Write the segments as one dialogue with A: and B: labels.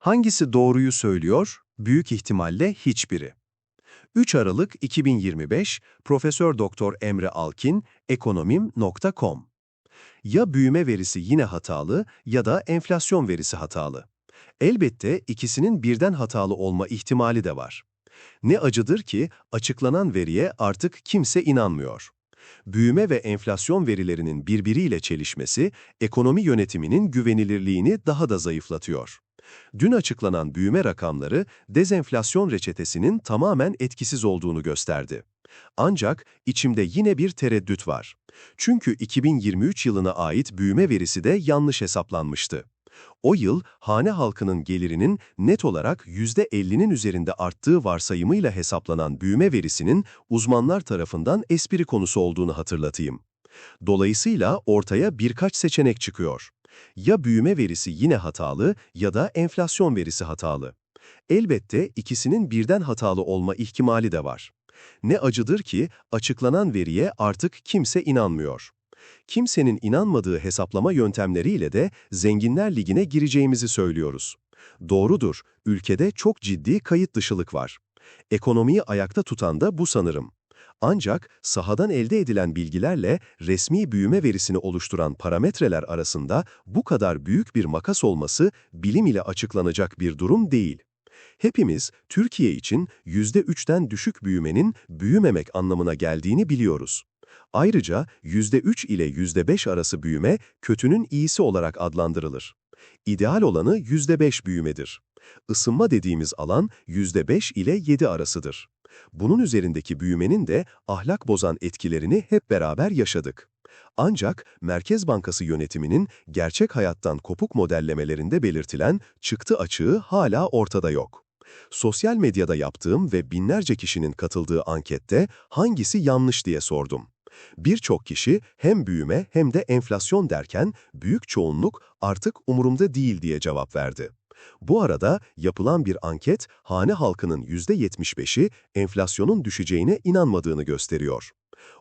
A: Hangisi doğruyu söylüyor? Büyük ihtimalle hiçbiri. 3 Aralık 2025 Profesör Doktor Emre Alkin ekonomim.com Ya büyüme verisi yine hatalı ya da enflasyon verisi hatalı. Elbette ikisinin birden hatalı olma ihtimali de var. Ne acıdır ki açıklanan veriye artık kimse inanmıyor. Büyüme ve enflasyon verilerinin birbiriyle çelişmesi ekonomi yönetiminin güvenilirliğini daha da zayıflatıyor. Dün açıklanan büyüme rakamları dezenflasyon reçetesinin tamamen etkisiz olduğunu gösterdi. Ancak içimde yine bir tereddüt var. Çünkü 2023 yılına ait büyüme verisi de yanlış hesaplanmıştı. O yıl hane halkının gelirinin net olarak %50'nin üzerinde arttığı varsayımıyla hesaplanan büyüme verisinin uzmanlar tarafından espri konusu olduğunu hatırlatayım. Dolayısıyla ortaya birkaç seçenek çıkıyor. Ya büyüme verisi yine hatalı ya da enflasyon verisi hatalı. Elbette ikisinin birden hatalı olma ihtimali de var. Ne acıdır ki açıklanan veriye artık kimse inanmıyor. Kimsenin inanmadığı hesaplama yöntemleriyle de Zenginler Ligi'ne gireceğimizi söylüyoruz. Doğrudur, ülkede çok ciddi kayıt dışılık var. Ekonomiyi ayakta tutan da bu sanırım. Ancak sahadan elde edilen bilgilerle resmi büyüme verisini oluşturan parametreler arasında bu kadar büyük bir makas olması bilim ile açıklanacak bir durum değil. Hepimiz Türkiye için %3'ten düşük büyümenin büyümemek anlamına geldiğini biliyoruz. Ayrıca %3 ile %5 arası büyüme kötünün iyisi olarak adlandırılır. İdeal olanı %5 büyümedir. Isınma dediğimiz alan %5 ile 7 arasıdır. Bunun üzerindeki büyümenin de ahlak bozan etkilerini hep beraber yaşadık. Ancak Merkez Bankası yönetiminin gerçek hayattan kopuk modellemelerinde belirtilen çıktı açığı hala ortada yok. Sosyal medyada yaptığım ve binlerce kişinin katıldığı ankette hangisi yanlış diye sordum. Birçok kişi hem büyüme hem de enflasyon derken büyük çoğunluk artık umurumda değil diye cevap verdi. Bu arada yapılan bir anket hane halkının %75'i enflasyonun düşeceğine inanmadığını gösteriyor.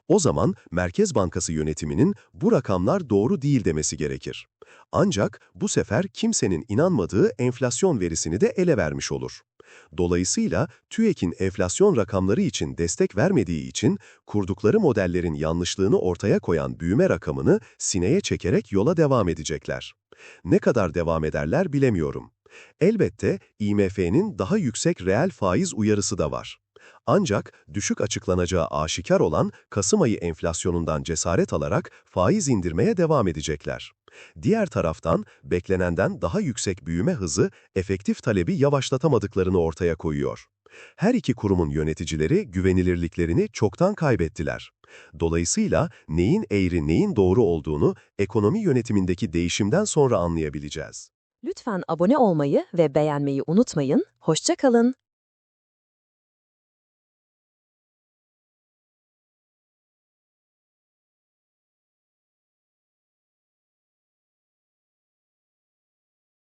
A: O zaman Merkez Bankası yönetiminin bu rakamlar doğru değil demesi gerekir. Ancak bu sefer kimsenin inanmadığı enflasyon verisini de ele vermiş olur. Dolayısıyla TÜİK'in enflasyon rakamları için destek vermediği için kurdukları modellerin yanlışlığını ortaya koyan büyüme rakamını sineye çekerek yola devam edecekler. Ne kadar devam ederler bilemiyorum. Elbette IMF'nin daha yüksek reel faiz uyarısı da var. Ancak düşük açıklanacağı aşikar olan Kasım ayı enflasyonundan cesaret alarak faiz indirmeye devam edecekler. Diğer taraftan beklenenden daha yüksek büyüme hızı efektif talebi yavaşlatamadıklarını ortaya koyuyor. Her iki kurumun yöneticileri güvenilirliklerini çoktan kaybettiler. Dolayısıyla neyin eğri neyin doğru olduğunu ekonomi yönetimindeki değişimden sonra anlayabileceğiz.
B: Lütfen abone olmayı ve beğenmeyi unutmayın. Hoşça kalın.